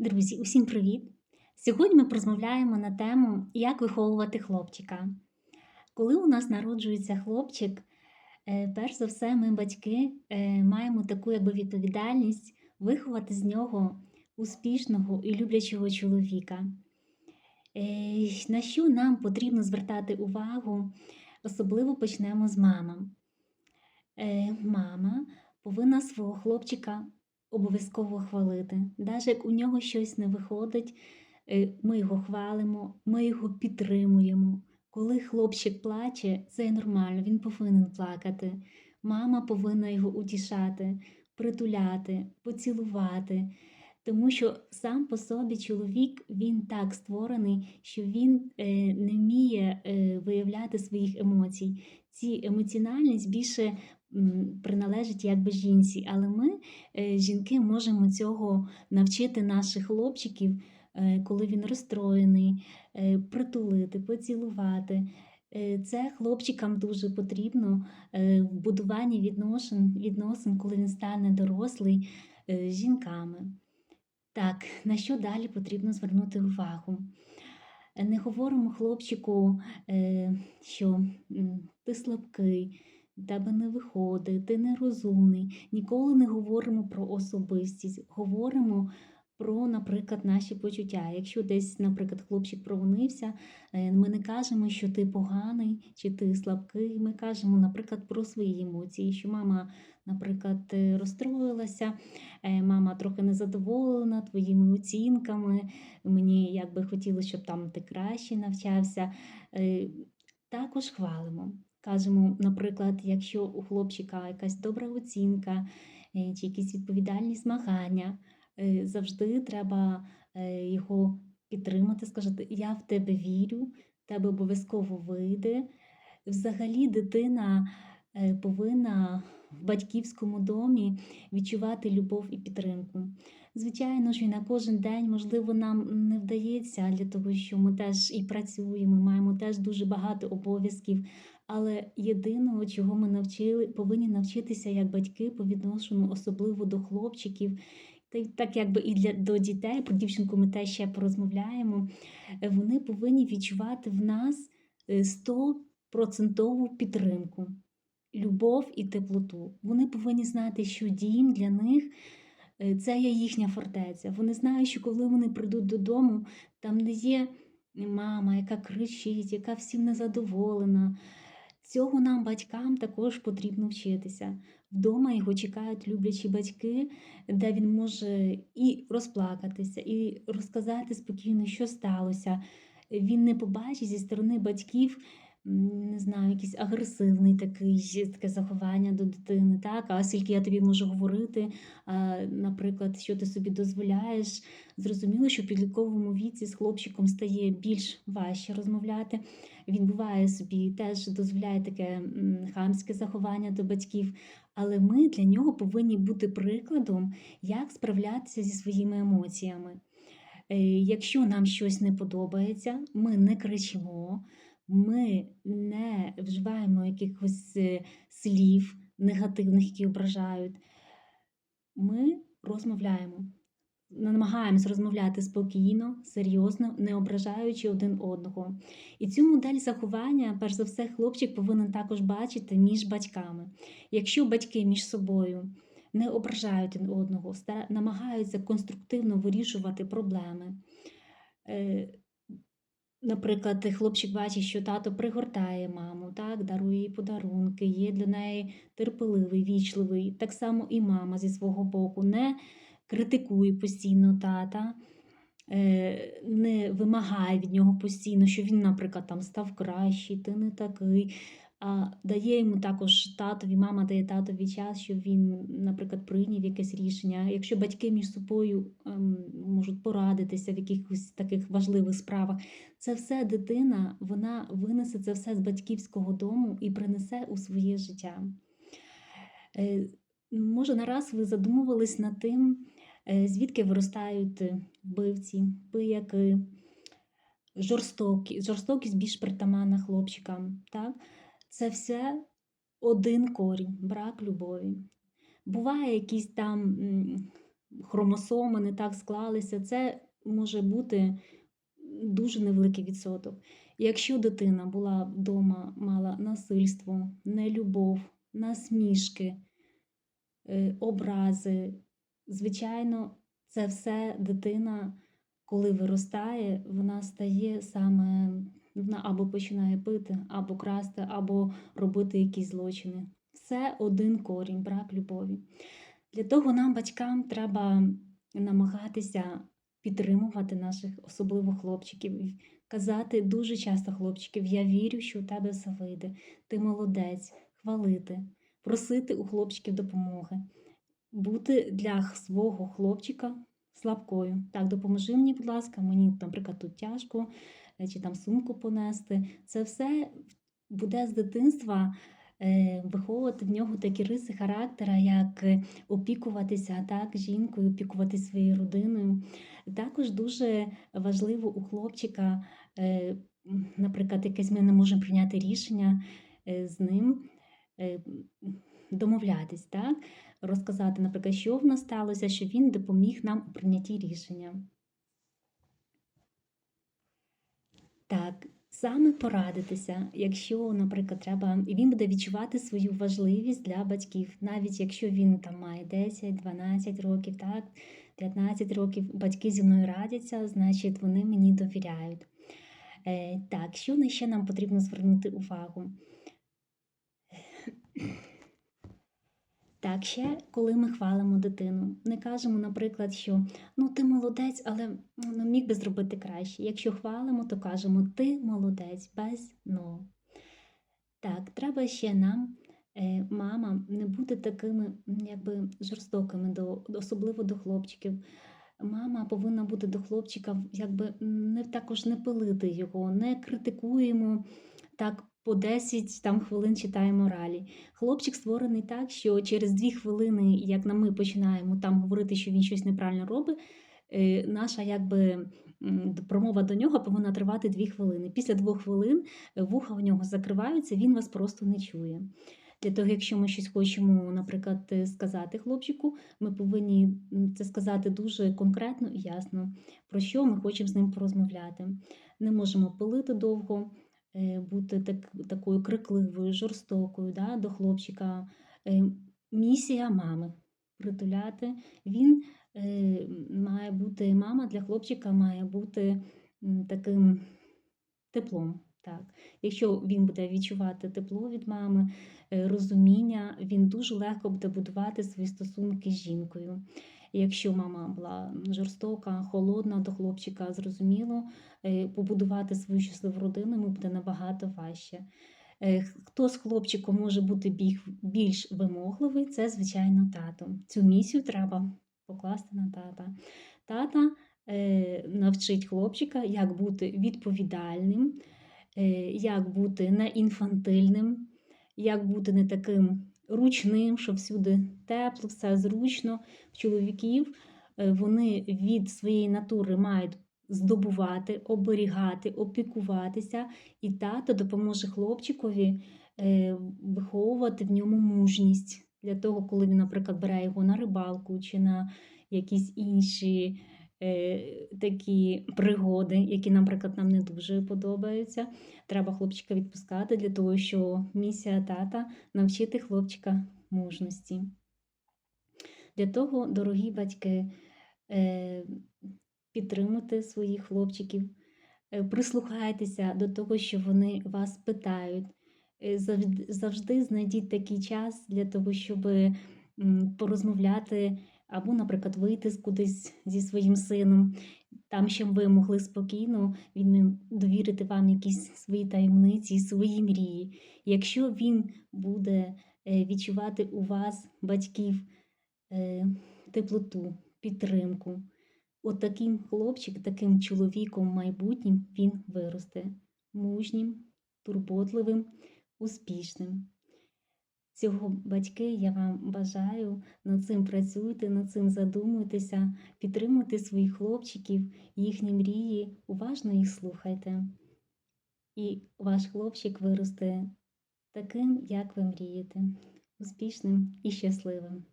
Друзі, усім привіт! Сьогодні ми порозмовляємо на тему, як виховувати хлопчика. Коли у нас народжується хлопчик, е, перш за все, ми, батьки, е, маємо таку якби відповідальність виховати з нього успішного і люблячого чоловіка. Е, На що нам потрібно звертати увагу, особливо почнемо з мама. Е, Мама повинна свого хлопчика обов'язково хвалити. Навіть як у нього щось не виходить, е, ми його хвалимо, ми його підтримуємо. Коли хлопчик плаче, це нормально, він повинен плакати. Мама повинна його утішати, притуляти, поцілувати. Тому що сам по собі чоловік він так створений, що він е, не вміє е, виявляти своїх емоцій. Ці емоціональність більше приналежить якби жінці, але ми, е, жінки, можемо цього навчити наших хлопчиків, е, коли він розстроєний, е, притулити, поцілувати. Це хлопчикам дуже потрібно в будуванні відносин, відносин, коли він стане дорослий жінками. Так, на що далі потрібно звернути увагу? Не говоримо хлопчику, що ти слабкий, тебе не виходить, ти нерозумний. Ніколи не говоримо про особистість, говоримо про, наприклад, наші почуття. Якщо десь, наприклад, хлопчик провинився, е, ми не кажемо, що ти поганий чи ти слабкий. Ми кажемо, наприклад, про свої емоції, що мама, наприклад, е, розстроїлася, е, мама трохи незадоволена твоїми оцінками. Мені як би хотілося, щоб там ти краще навчався. Також хвалимо. Кажемо, наприклад, якщо у хлопчика якась добра оцінка е, чи якісь відповідальні змагання, е, завжди треба е, його підтримати, сказати, я в тебе вірю, в тебе обов'язково вийде. Взагалі, дитина повинна в батьківському домі відчувати любов і підтримку. Звичайно ж, і на кожен день, можливо, нам не вдається для того, що ми теж і працюємо, маємо теж дуже багато обов'язків. Але єдиного, чого ми навчили, повинні навчитися як батьки по відношенню, особливо до хлопчиків, та й так якби і для до дітей, про дівчинку ми теж ще порозмовляємо. е, Вони повинні відчувати в нас е, 100% підтримку, любов і теплоту. Вони повинні знати, що дім для них е, це є їхня фортеця. Вони знають, що коли вони прийдуть додому, там не є мама, яка кричить, яка всім незадоволена. Цього нам, батькам, також потрібно вчитися. Вдома його чекають люблячі батьки, де він може і розплакатися, і розказати спокійно, що сталося. Він не побачить зі сторони батьків, не знаю, якийсь агресивний такий таке заховання до дитини. Так, а скільки я тобі можу говорити, наприклад, що ти собі дозволяєш. Зрозуміло, що в підлітковому віці з хлопчиком стає більш важче розмовляти. Він буває собі теж дозволяє таке хамське заховання до батьків, але ми для нього повинні бути прикладом, як справлятися зі своїми емоціями. Е, Якщо нам щось не подобається, ми не кричимо, ми не вживаємо якихось е, слів негативних, які ображають. Ми розмовляємо, намагаємось розмовляти спокійно, серйозно, не ображаючи один одного. І цю модель заховання, перш за все, хлопчик повинен також бачити між батьками. Якщо батьки між собою не ображають один одного, намагаються конструктивно вирішувати проблеми. Наприклад, хлопчик бачить, що тато пригортає маму, так, дарує їй подарунки, є для неї терпеливий, вічливий. Так само і мама зі свого боку не критикує постійно тата, е, не вимагає від нього постійно, що він, наприклад, там став кращий, ти не такий. Дає йому також татові, мама дає татові час, щоб він, наприклад, прийняв якесь рішення. Якщо батьки між собою ем, можуть порадитися в якихось таких важливих справах, це все дитина, вона винесе це все з батьківського дому і принесе у своє життя. Е, Може, нараз ви задумувались над тим, е, звідки виростають вбивці, пияки, жорстокі, жорстокість більш притаманна хлопчикам. Так? Це все один корінь, брак любові. Буває якісь там хромосоми не так склалися, це може бути дуже невеликий відсоток. Якщо дитина була вдома, мала насильство, нелюбов, насмішки, е, образи, звичайно, це все дитина, коли виростає, вона стає саме, вона або починає пити, або красти, або робити якісь злочини. Все один корінь, брак любові. Для того нам, батькам, треба намагатися підтримувати наших, особливо хлопчиків, казати дуже часто хлопчиків: я вірю, що у тебе все вийде, ти молодець, хвалити, просити у хлопчиків допомоги, бути для свого хлопчика слабкою. Так, допоможи мені, будь ласка, мені, наприклад, тут тяжко, чи там сумку понести. Це все буде з дитинства е, виховувати в нього такі риси характера, як е, опікуватися так, жінкою, опікуватися своєю родиною. Також дуже важливо у хлопчика, е, наприклад, якесь ми не можемо прийняти рішення е, з ним. е, Домовлятись, так? розказати, наприклад, що в нас сталося, щоб він допоміг нам у прийнятті рішення. Так, саме порадитися, якщо, наприклад, треба, і він буде відчувати свою важливість для батьків, навіть якщо він там має 10, 12 років, так, 15 років, батьки зі мною радяться, значить вони мені довіряють. Е, так, що на ще нам потрібно звернути увагу? Так, ще коли ми хвалимо дитину, не кажемо, наприклад, що ну ти молодець, але ну, міг би зробити краще. Якщо хвалимо, то кажемо ти молодець без но. Так, треба ще нам, е, мама, не бути такими якби жорстокими, до, особливо до хлопчиків. Мама повинна бути до хлопчика, якби не також не пилити його, не критикуємо так по 10 там, хвилин читаємо моралі. Хлопчик створений так, що через 2 хвилини, як на ми починаємо там говорити, що він щось неправильно робить, е, наша якби промова до нього повинна тривати 2 хвилини. Після 2 хвилин е, вуха у нього закриваються, він вас просто не чує. Для того, якщо ми щось хочемо, наприклад, е, сказати хлопчику, ми повинні це сказати дуже конкретно і ясно, про що ми хочемо з ним порозмовляти. Не можемо пилити довго, бути так, такою крикливою, жорстокою да, до хлопчика. Е, Місія мами притуляти. Він е, має бути, мама для хлопчика має бути таким теплом. Так. Якщо він буде відчувати тепло від мами, е, розуміння, він дуже легко буде будувати свої стосунки з жінкою. Якщо мама була жорстока, холодна до хлопчика, зрозуміло, е, побудувати свою щасливу родину йому буде набагато важче. Е, Хто з хлопчиком може бути більш вимогливий, це, звичайно, тато. Цю місію треба покласти на тата. Тата е, навчить хлопчика, як бути відповідальним, як бути не інфантильним, як бути не таким ручним, що всюди тепло, все зручно. В чоловіків е, вони від своєї натури мають здобувати, оберігати, опікуватися, і тато допоможе хлопчикові е, виховувати в ньому мужність. Для того, коли він, наприклад, бере його на рибалку чи на якісь інші такі пригоди, які, наприклад, нам не дуже подобаються. Треба хлопчика відпускати для того, що місія тата навчити хлопчика мужності. Для того, дорогі батьки, е, підтримуйте своїх хлопчиків, е, прислухайтеся до того, що вони вас питають. Е, Завжди знайдіть такий час для того, щоб порозмовляти або, наприклад, вийти кудись зі своїм сином, там, щоб ви могли спокійно він довірити вам якісь свої таємниці, свої мрії. Якщо він буде е, відчувати у вас, батьків, е, теплоту, підтримку, от таким хлопчик, таким чоловіком майбутнім він виросте мужнім, турботливим, успішним. Цього батьки я вам бажаю, над цим працюйте, над цим задумуйтеся, підтримуйте своїх хлопчиків, їхні мрії, уважно їх слухайте. І ваш хлопчик виросте таким, як ви мрієте, успішним і щасливим.